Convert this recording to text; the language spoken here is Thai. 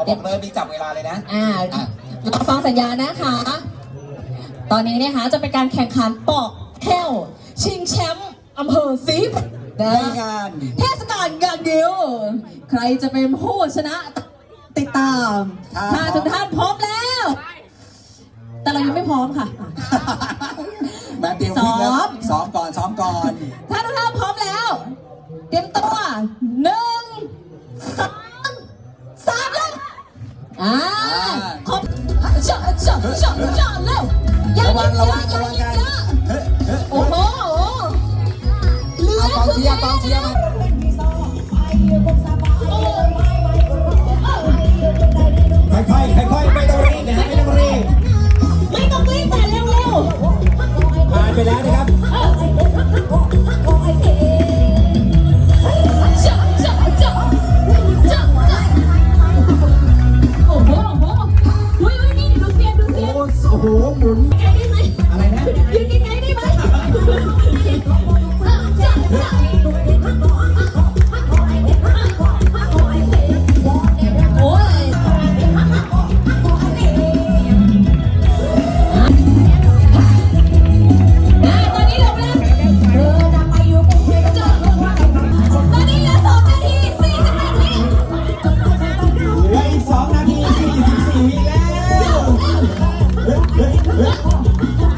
เขาบอกเริ่มมีจับเวลาเลยนะ อ่าอะรอฟังสัญญาณนะคะ ตอนนี้นะคะจะเป็นการแข่งขันปอกแค้ว ชิงแชมป์อำเภอซีฟนะในงาน เทศกาลงานเดียวใครจะเป็นผู้ชนะติดตามถ้าทุกท่านพร้อมแล้ว แต่เรายังไม่พร้อมค่ะ แม่เตรียมวิ่งแล้วซ้อมซ้อมก่อนซ้อมก่อน ถ้าทุกท่านพร้อมแล้ว เตรียมตัว อ่าครบเจาะเจาะเจาะเจาะเร็วยาวยงระวังระวังกันเฮ้โอ้โหเลื้อยกองเร์กองเชียร์ตองรีตองรีไปแล้วนะครับ หมุนอะไรนะยืนไกลๆได้ไหม Oh, oh, oh.